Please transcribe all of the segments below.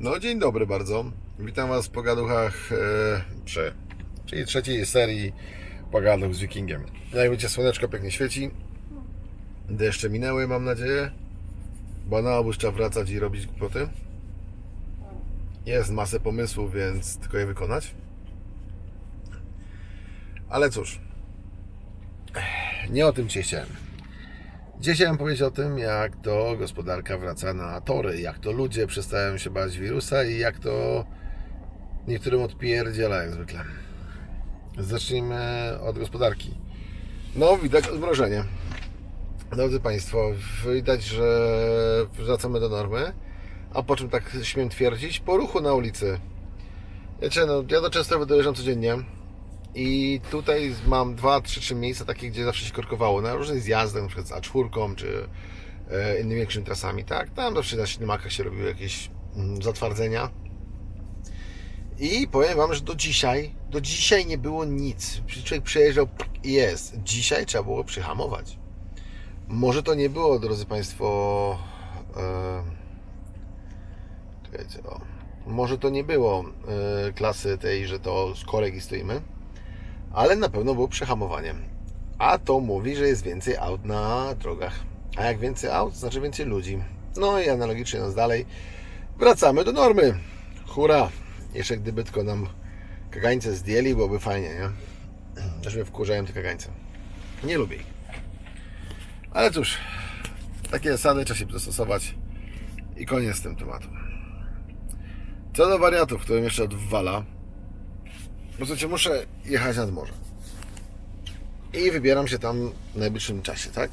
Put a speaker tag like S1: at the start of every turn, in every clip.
S1: No dzień dobry bardzo. Witam Was w pogaduchach e, przy, czyli trzeciej serii pogaduch z Wikingiem. Jak wiecie, słoneczko pięknie świeci. Deszcze minęły, mam nadzieję. Bo na obóz trzeba wracać i robić głupoty. Jest masę pomysłów, więc tylko je wykonać. Ale cóż, nie o tym dzisiaj chciałem. Dzisiaj chciałem powiedzieć o tym, jak to gospodarka wraca na tory, jak to ludzie przestają się bać wirusa i jak to niektórym odpierdziela jak zwykle. Zacznijmy od gospodarki. No, widać odmrożenie. Drodzy Państwo, widać, że wracamy do normy, a po czym tak śmiem twierdzić, po ruchu na ulicy. Wiecie, no, ja do Częstochowy dojeżdżam codziennie i tutaj mam dwa, trzy, trzy miejsca takie, gdzie zawsze się korkowało, na różnych zjazdach, na przykład z A4 czy e, innymi większymi trasami, tak? Tam zawsze na ślimakach się robiły jakieś mm, zatwardzenia. I powiem Wam, że do dzisiaj, do dzisiaj nie było nic. Człowiek przejeżdżał i jest. Dzisiaj trzeba było przyhamować. Może to nie było, drodzy Państwo. E, czekajcie, o. Może to nie było e, klasy tej, że to z kolegi stoimy, ale na pewno było przehamowanie. A to mówi, że jest więcej aut na drogach. A jak więcej aut, znaczy więcej ludzi. No i analogicznie nas dalej. Wracamy do normy. Hurra! Jeszcze gdyby tylko nam kagańce zdjęli, byłoby fajnie, nie? Też mnie wkurzają te kagańce. Nie lubię ich. Ale cóż, takie zasady trzeba się dostosować i koniec z tym tematem. Co do wariatów, którym jeszcze odwala, bo słuchajcie, muszę jechać nad morze. I wybieram się tam w najbliższym czasie, tak?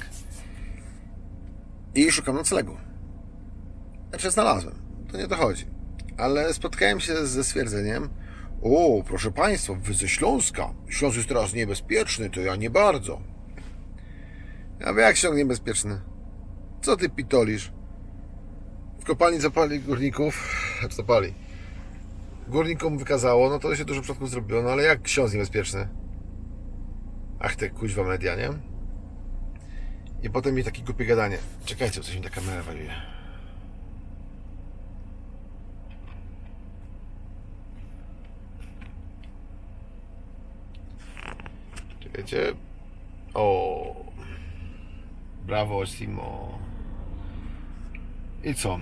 S1: I szukam noclegu. Znaczy znalazłem, to nie dochodzi. Ale spotkałem się ze stwierdzeniem, o, proszę Państwa, wy ze Śląska. Śląsk jest teraz niebezpieczny, to ja nie bardzo. Ja wiem, jak się niebezpieczny. Co ty pitolisz? W kopalni zapali górników, co pali? Górnikom wykazało, no to się dużo przypadków zrobiło, no ale jak ksiądz niebezpieczny? Ach, te kuźwa media, nie? I potem mi takie głupie gadanie. Czekajcie, coś mi ta kamera wariuje. Czekajcie. O. Brawo, Simo. I co?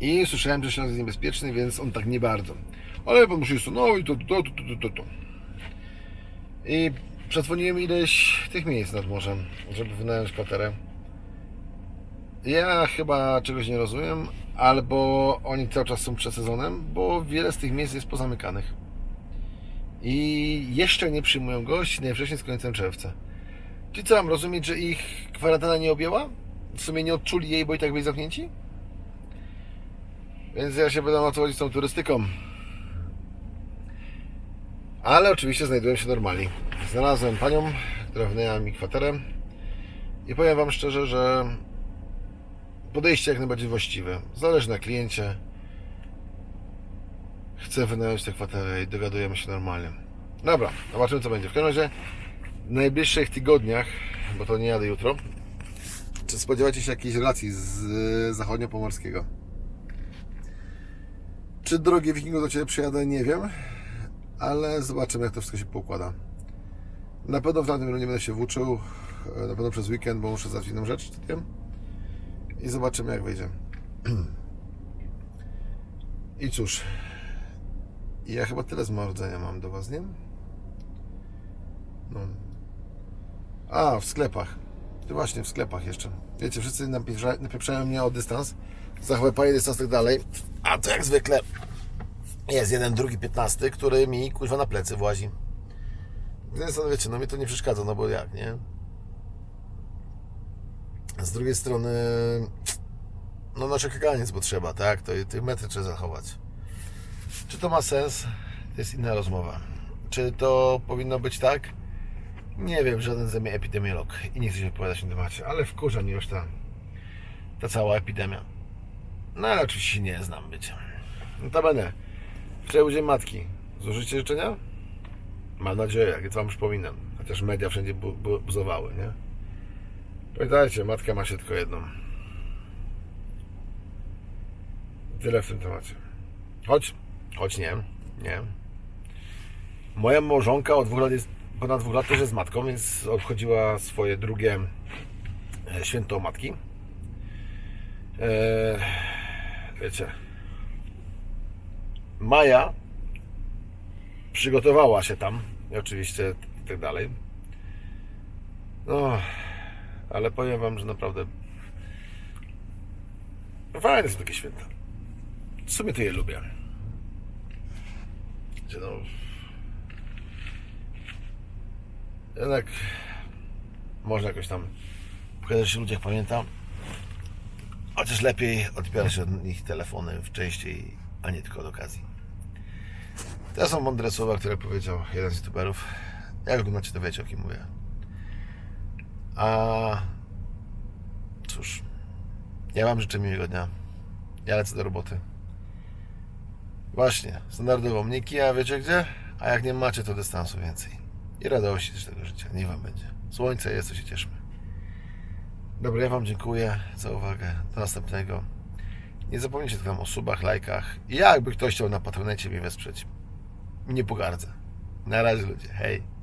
S1: I słyszałem, że Śląsk jest niebezpieczny, więc on tak nie bardzo. Ale pan musi no i to, to, to, to, to, to. I przedzwoniłem ileś tych miejsc nad morzem, żeby wynająć kwaterę. Ja chyba czegoś nie rozumiem, albo oni cały czas są przed sezonem, bo wiele z tych miejsc jest pozamykanych. I jeszcze nie przyjmują gości, najwcześniej z końcem czerwca. Czyli co mam rozumieć, że ich kwarantanna nie objęła? W sumie nie odczuli jej, bo i tak byli zamknięci? Więc ja się będę o co chodzi z tą turystyką. Ale oczywiście znajduję się normalnie. Znalazłem panią, która wynajęła mi kwaterę i powiem Wam szczerze, że podejście jak najbardziej właściwe. Zależy na kliencie. Chcę wynająć tę kwaterę i dogadujemy się normalnie. Dobra, zobaczymy co będzie. W każdym razie w najbliższych tygodniach, bo to nie jadę jutro, czy spodziewacie się jakiejś relacji z zachodniopomorskiego? Czy drogie wikingu do Ciebie przyjadę, nie wiem, ale zobaczymy, jak to wszystko się poukłada. Na pewno w tamtym nie będę się włóczył, e, na pewno przez weekend, bo muszę załatwić inną rzecz, wiem. I zobaczymy, jak wyjdzie. I cóż, ja chyba tyle z marudzenia mam do Was, nie? No. A, w sklepach. To właśnie, w sklepach jeszcze. Wiecie, wszyscy napieprza- napieprzają mnie o dystans, zachwypają dystans i tak dalej. A to jak zwykle jest jeden, drugi, piętnasty, który mi kuźwa na plecy włazi. Więc no wiecie, no mi to nie przeszkadza, no bo jak, nie? Z drugiej strony, no nasze kaganiec potrzeba, tak? To tych metry trzeba zachować. Czy to ma sens? To jest inna rozmowa. Czy to powinno być tak? Nie wiem, żaden ze mnie epidemiolog i nie chcę się wypowiadać na temacie, ale wkurza mnie już ta, ta cała epidemia. No ale oczywiście nie znam, wiecie. Notabene, wczoraj udział matki. Złożycie życzenia? Mam nadzieję, jak Wam przypominam. Chociaż media wszędzie bu- bu- buzowały, nie? Pamiętajcie, matka ma się tylko jedną. Tyle w tym temacie. Choć, choć nie, nie. Moja małżonka od dwóch lat jest, ponad dwóch lat też jest matką, więc obchodziła swoje drugie e, święto matki. E, wiecie, Maja przygotowała się tam i oczywiście tak dalej. No, ale powiem Wam, że naprawdę fajne są takie święta. W sumie to je lubię. Znaczy, no, jednak można jakoś tam pokazać się ludziach pamiętam. Chociaż lepiej odbierać od nich telefony w częściej, a nie tylko od okazji. To są mądre słowa, które powiedział jeden z youtuberów. Jak oglądacie, to wiecie o kim mówię. A cóż, ja Wam życzę miłego dnia. Ja lecę do roboty. Właśnie, standardowo mnie kija, wiecie gdzie? A jak nie macie, to dystansu więcej. I radości też tego życia. Niech Wam będzie. Słońce jest, to się cieszmy. Dobra, ja Wam dziękuję za uwagę. Do następnego. Nie zapomnijcie tam o subach, lajkach. I jakby ktoś chciał na patronecie mnie wesprzeć, nie pogardzę. Na razie ludzie. Hej.